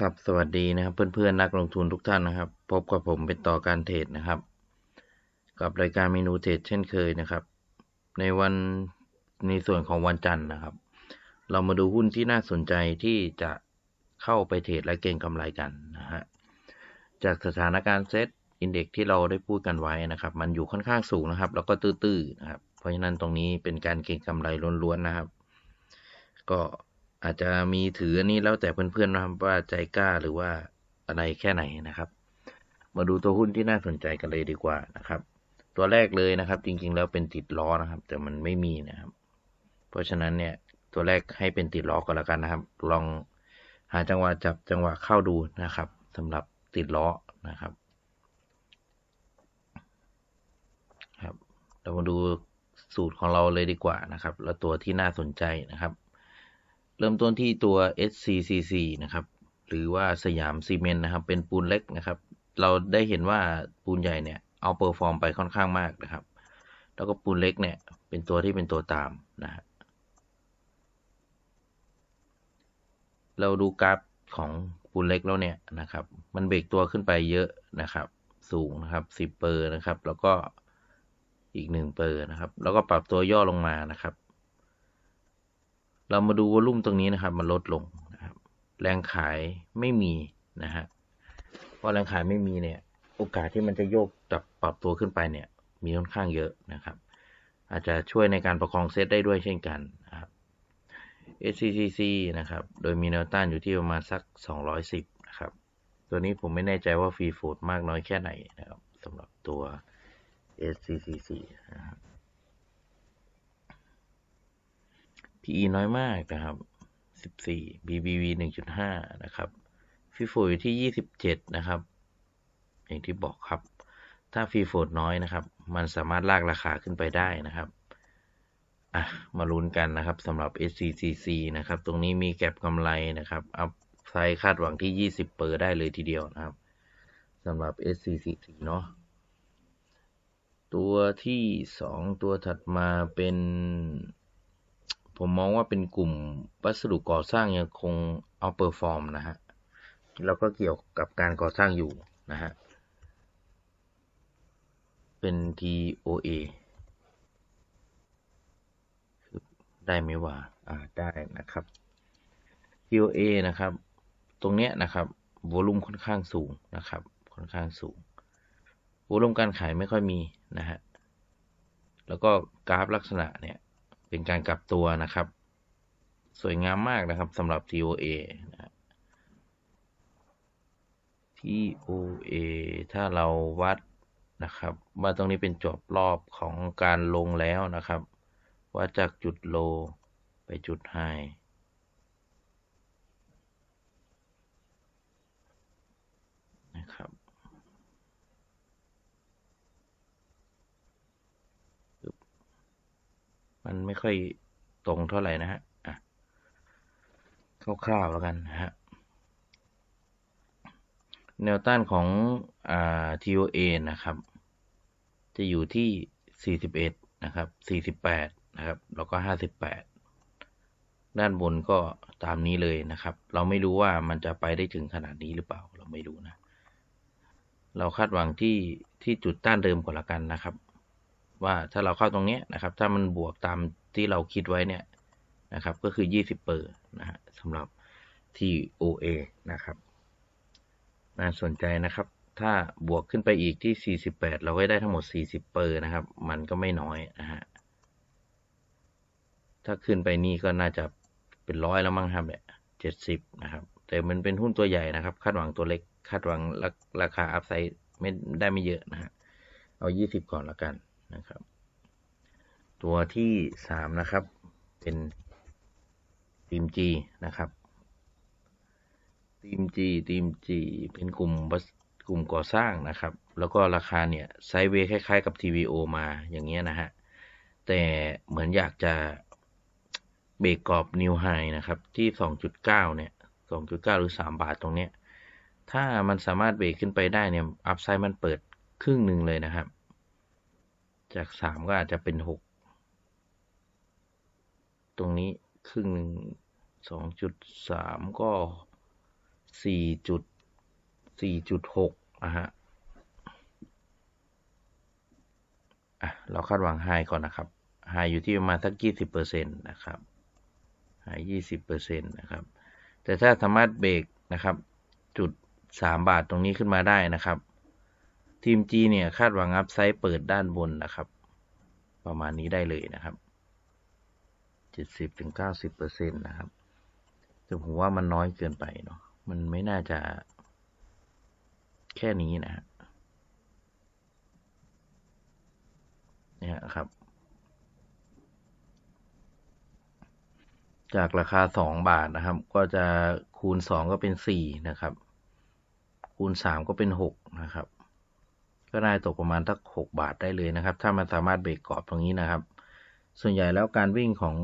ครับสวัสดีนะครับ เพื่อนๆนักลงทุนทุกท่านนะครับ พบกับผมเป็นต่อการเทรดนะครับ กับรายการเมนูเทรดเช่นเคยนะครับ ในวันในส่วนของวันจันทร์นะครับ เรามาดูหุ้นที่น่าสนใจที่จะเข้าไปเทรดและเก็งกำไรกันนะฮะจากสถานการณ์เซตอินเด็กที่เราได้พูดกันไว้นะครับ มันอยู่ค่อนข้างสูงนะครับ แล้วก็ตื้อๆนะครับ เพราะฉะนั้นตรงนี้เป็นการเก็งกำไรล้วนๆนะครับ ก็ อาจจะมีถืออันนี้แล้วแต่เพื่อนๆนะครับว่าใจกล้าหรือว่าอะไรแค่ไหนนะครับ มาดูตัวหุ้นที่น่าสนใจกันเลยดีกว่านะครับ ตัวแรกเลยนะครับ จริงๆ แล้วเป็นติดล้อนะครับ แต่มันไม่มีนะครับ เพราะฉะนั้นเนี่ยตัวแรกให้เป็นติดล้อก็แล้วกันนะครับ ลองหาจังหวะจับจังหวะเข้าดูนะครับสำหรับติดล้อนะครับครับ เรามาดูสูตรของเราเลยดีกว่านะครับ แล้วตัวที่น่าสนใจนะครับ เริ่มต้นที่ตัว SCCC นะครับ หรือว่าสยามซีเมนต์นะครับ เป็นปูนเล็กนะครับ เราได้เห็นว่าปูนใหญ่เนี่ยเอาเปอร์ฟอร์มไปค่อนข้างมากนะครับ แล้วก็ปูนเล็กเนี่ยเป็นตัวที่เป็นตัวตามนะฮะเราดูกราฟของปูนเล็กแล้วเนี่ยนะครับ มันเบรกตัวขึ้นไปเยอะนะครับ สูงนะครับ 10 เปอร์นะครับ แล้วก็อีก 1 เปอร์นะครับ แล้วก็ปรับตัวย่อลงมานะครับ เรามาดูวอลุ่มตรงนี้นะครับ มันลดลงนะครับ แรงขายไม่มีนะฮะเพราะแรงขายไม่มีเนี่ย โอกาสที่มันจะโยกจับปรับตัวขึ้นไปเนี่ย มีค่อนข้างเยอะนะครับ อาจจะช่วยในการประคองเซตได้ด้วยเช่นกันนะครับ SCCC นะครับ โดยมีแนวต้านอยู่ที่ประมาณสัก 210 นะครับ ตัวนี้ผมไม่แน่ใจว่าฟรีโฟดมากน้อยแค่ไหนนะครับสำหรับตัว SCCC นะครับ PE น้อยมากนะครับ 14 BBV 1.5 นะครับฟีโฟอยู่ที่ 27 นะครับ อย่างที่บอกครับ ถ้าฟีโฟน้อยนะครับ มันสามารถลากราคาขึ้นไปได้นะครับอะมาลุ้นกันนะครับสำหรับ SCCC นะครับ ตรงนี้มีแก็บกำไรนะครับอัพไซด์คาดหวังที่ 20 เปอร์ได้เลยทีเดียวนะครับสำหรับ SCCC เนาะตัวที่ 2 ตัวถัดมาเป็น ผมมองว่าเป็นกลุ่มวัสดุก่อสร้างยังคงเอาเปอร์ฟอร์มนะฮะ แล้วก็เกี่ยวกับการก่อสร้างอยู่นะฮะ เป็น TOA ได้ไหมว่า อ่า ได้นะครับ TOA นะครับ ตรงเนี้ยนะครับวอลุ่มค่อนข้างสูงนะครับ ค่อนข้างสูงวอลุ่มการขายไม่ค่อยมีนะฮะ แล้วก็กราฟลักษณะเนี่ย เป็นการกลับตัวนะครับ สวยงามมากนะครับสำหรับ TOA นะ TOA ถ้าเราวัดนะครับ ว่าตรงนี้เป็นจบรอบของการลงแล้วนะครับ ว่าจากจุดโลไปจุดไฮนะครับ มันไม่ค่อยตรงเท่าไหร่นะฮะคร่าวๆแล้วกันนะฮะแนวต้านของอ่า TOA นะครับ จะอยู่ที่ 41 นะครับ 48 นะครับ แล้วก็ 58 ด้านบนก็ตามนี้เลยนะครับ เราไม่รู้ว่ามันจะไปได้ถึงขนาดนี้หรือเปล่า เราไม่รู้นะ เราคาดหวังที่ที่จุดต้านเดิมก่อนละกันนะครับ ว่าถ้าเราเข้าตรงนี้นะครับ ถ้ามันบวกตามที่เราคิดไว้เนี่ยนะครับ ก็คือ 20 เปอร์นะฮะสำหรับ TOA นะครับน่าสนใจนะครับ ถ้าบวกขึ้นไปอีกที่ 48 เราก็ได้ทั้งหมด 40 เปอร์นะครับ มันก็ไม่น้อยนะฮะถ้าขึ้นไปนี่ก็น่าจะเป็นร้อยแล้วมั้งครับเนี่ยเจ็ดสิบนะครับ แต่มันเป็นหุ้นตัวใหญ่นะครับ คาดหวังตัวเล็ก คาดหวังราคาอัพไซด์ไม่ได้ไม่เยอะนะฮะ เอา20ก่อนละกัน นะครับ ตัวที่สามนะครับ เป็นทีม G นะครับทีม G ทีม G เป็นกลุ่มกลุ่มก่อสร้างนะครับ แล้วก็ราคาเนี่ยไซเวคล้ายๆกับ TVO มาอย่างเงี้ยนะฮะ แต่เหมือนอยากจะเบรกกรอบนิวไฮนะครับ ที่ 2.9 เนี่ย 2.9 หรือ 3 บาทตรงเนี้ย ถ้ามันสามารถเบรกขึ้นไปได้เนี่ย อัพไซด์มันเปิดครึ่งหนึ่งเลยนะครับ จากสามก็อาจจะเป็นหก ตรงนี้ครึ่งหนึ่งสองจุดสามก็สี่จุดสี่จุดหกอะฮะ อะ เราคาดหวังไฮก่อนนะครับไฮอยู่ที่ประมาณสักยี่สิบเปอร์เซ็นต์นะครับไฮยี่สิบเปอร์เซ็นต์นะครับ แต่ถ้าสามารถเบรกนะครับ จุดสามบาทตรงนี้ขึ้นมาได้นะครับ ทีม G เนี่ยคาดหวังอัพไซด์เปิดด้านบนนะครับ ประมาณนี้ได้เลยนะครับเจ็ดสิบถึงเก้าสิบเปอร์เซ็นต์นะครับแต่ผมว่ามันน้อยเกินไปเนาะมันไม่น่าจะแค่นี้นะฮะเนี่ยครับ จากราคาสองบาทนะครับ ก็จะคูณสองก็เป็นสี่นะครับ คูณสามก็เป็นหกนะครับ ก็ได้ตกประมาณสักหกบาทได้เลยนะครับ ถ้ามันสามารถเบรกกรอบตรงนี้นะครับ ส่วนใหญ่แล้วการวิ่งของ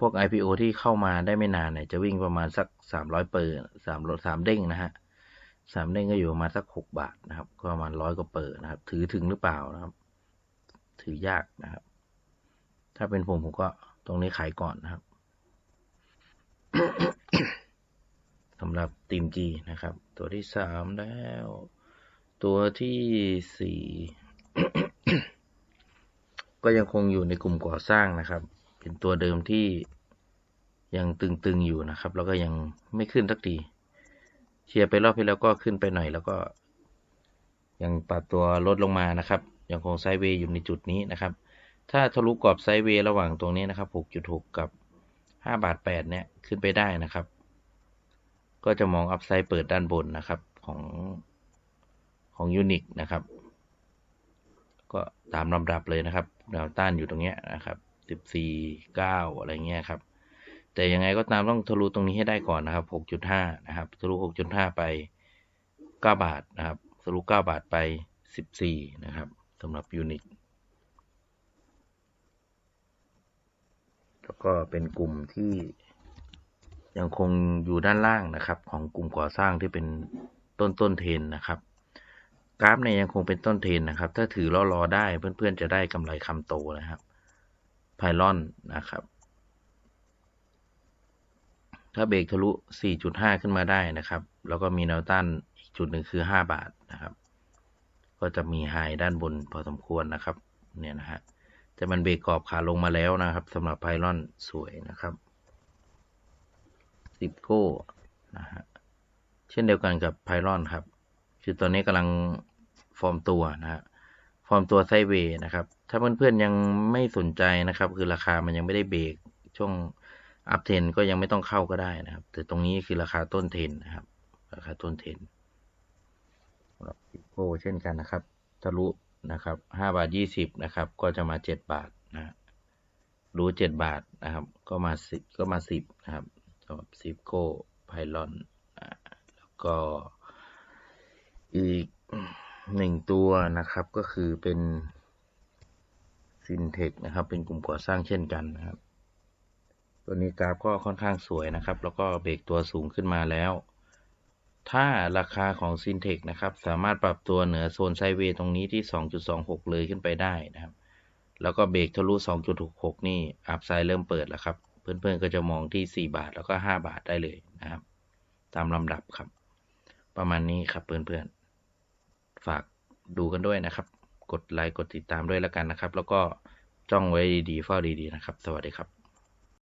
พวก IPO ที่เข้ามาได้ไม่นานเนี่ยจะวิ่งประมาณสักสามร้อยเปอร์สามสามเด้งนะฮะสามเด้งก็อยู่ประมาณสักหกบาทนะครับ ก็ประมาณร้อยกว่าเปอร์นะครับ ถือถึงหรือเปล่านะครับ ถือยากนะครับ ถ้าเป็นผมผมก็ตรงนี้ขายก่อนนะครับสำหรับทีม G นะครับ ตัวที่สามแล้ว ตัวที่สี่ก็ยังคงอยู่ในกลุ่มก่อสร้างนะครับ เป็นตัวเดิมที่ยังตึงๆอยู่นะครับ แล้วก็ยังไม่ขึ้นสักทีเชียร์ไปรอบที่แล้วก็ขึ้นไปหน่อย แล้วก็ ยังปรับตัวลดลงมานะครับ ยังคงไซด์เวย์อยู่ในจุดนี้นะครับ ถ้าทะลุกรอบไซด์เวย์ระหว่างตรงนี้นะครับ6.6 กับ 5 บาท 8 เนี่ยขึ้นไปได้นะครับ ก็จะมองอัพไซด์เปิดด้านบนนะครับ ของ ของยูนิคนะครับ ก็ตามลำดับเลยนะครับแนวต้านอยู่ตรงเนี้ยนะครับ 14 9 อะไรเงี้ยครับ แต่ยังไงก็ตามต้องทะลุตรงนี้ให้ได้ก่อนนะครับ 6.5 นะครับ ทะลุ 6.5 ไป 9 บาทนะครับ ทะลุ 9 บาทไป 14 นะครับสำหรับยูนิคแล้วก็เป็นกลุ่มที่ยังคงอยู่ด้านล่างนะครับ ของกลุ่มก่อสร้างที่เป็นต้นต้นเทนนะครับ กราฟเนี่ยยังคงเป็นต้นเทนนะครับ ถ้าถือรอรอได้เพื่อนๆจะได้กำไรคำโตนะครับไพลอนนะครับ ถ้าเบรกทะลุ 4.5 ขึ้นมาได้นะครับ แล้วก็มีแนวต้านอีกจุดหนึ่งคือ 5 บาทนะครับ ก็จะมีไฮด้านบนพอสมควรนะครับ เนี่ยนะฮะ แต่มันเบรกกรอบขาลงมาแล้วนะครับสำหรับไพลอนสวยนะครับซิปโก้นะฮะ เช่นเดียวกันกับไพลอนครับ คือตอนนี้กำลัง ฟอร์มตัวนะฮะฟอร์มตัวไซเวย์นะครับ ถ้าเพื่อนๆยังไม่สนใจนะครับ คือราคามันยังไม่ได้เบรกช่วงอัพเทนก็ยังไม่ต้องเข้าก็ได้นะครับ แต่ตรงนี้คือราคาต้นเทนนะครับ ราคาต้นเทนซิปโก้เช่นกันนะครับ ทะลุนะครับห้าบาทยี่สิบนะครับ ก็จะมาเจ็ดบาทนะรู้เจ็ดบาทนะครับ ก็มาสิบก็มาสิบนะครับสำหรับซิปโก้ไพลอนแล้วก็อีก หนึ่งตัวนะครับก็คือเป็นซินเทคนะครับ เป็นกลุ่มก่อสร้างเช่นกันนะครับ ตัวนี้กราฟก็ค่อนข้างสวยนะครับ แล้วก็เบรกตัวสูงขึ้นมาแล้ว ถ้าราคาของซินเทคนะครับ สามารถปรับตัวเหนือโซนไซเวย์ตรงนี้ที่ 2.26 เลยขึ้นไปได้นะครับ แล้วก็เบรกทะลุ 2.66 นี่อัพไซด์เริ่มเปิดแล้วครับ เพื่อนๆก็จะมองที่ 4 บาทแล้วก็ 5 บาทได้เลยนะครับ ตามลำดับครับ ประมาณนี้ครับเพื่อนๆ ฝากดูกันด้วยนะครับ กดไลค์กดติดตามด้วยแล้วกันนะครับ แล้วก็จ้องไว้ดีๆเฝ้าดีๆนะครับ สวัสดีครับ